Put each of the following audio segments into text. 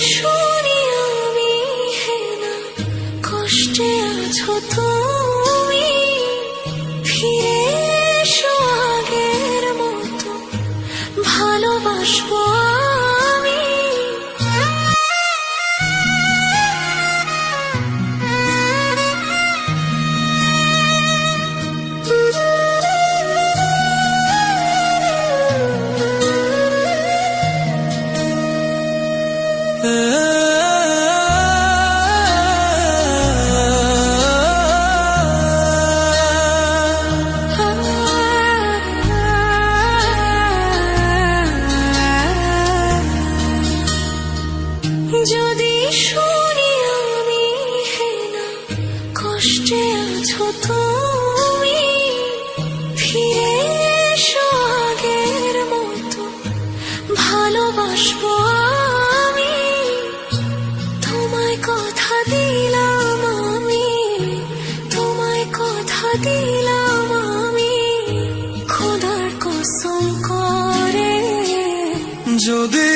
শুনি যদি শুনি আমি হে না কষ্টে আছো যদি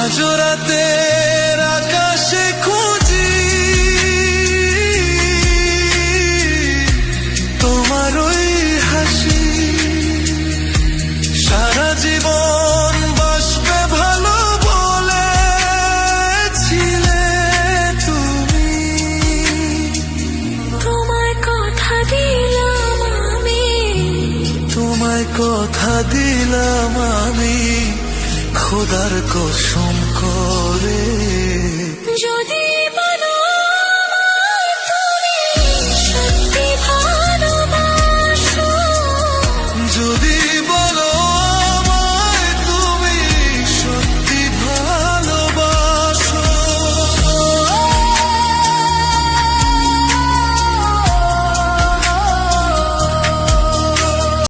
আজ রাতের আকাশে খুঁজি। তোমার ওই হাসি সারা জীবন বাসবে ভালো বলেছিলে তুমি। তোমায় কথা দিলাম আমি। তোমায় কথা দিলাম আমি। খোদার কসম করে। যদি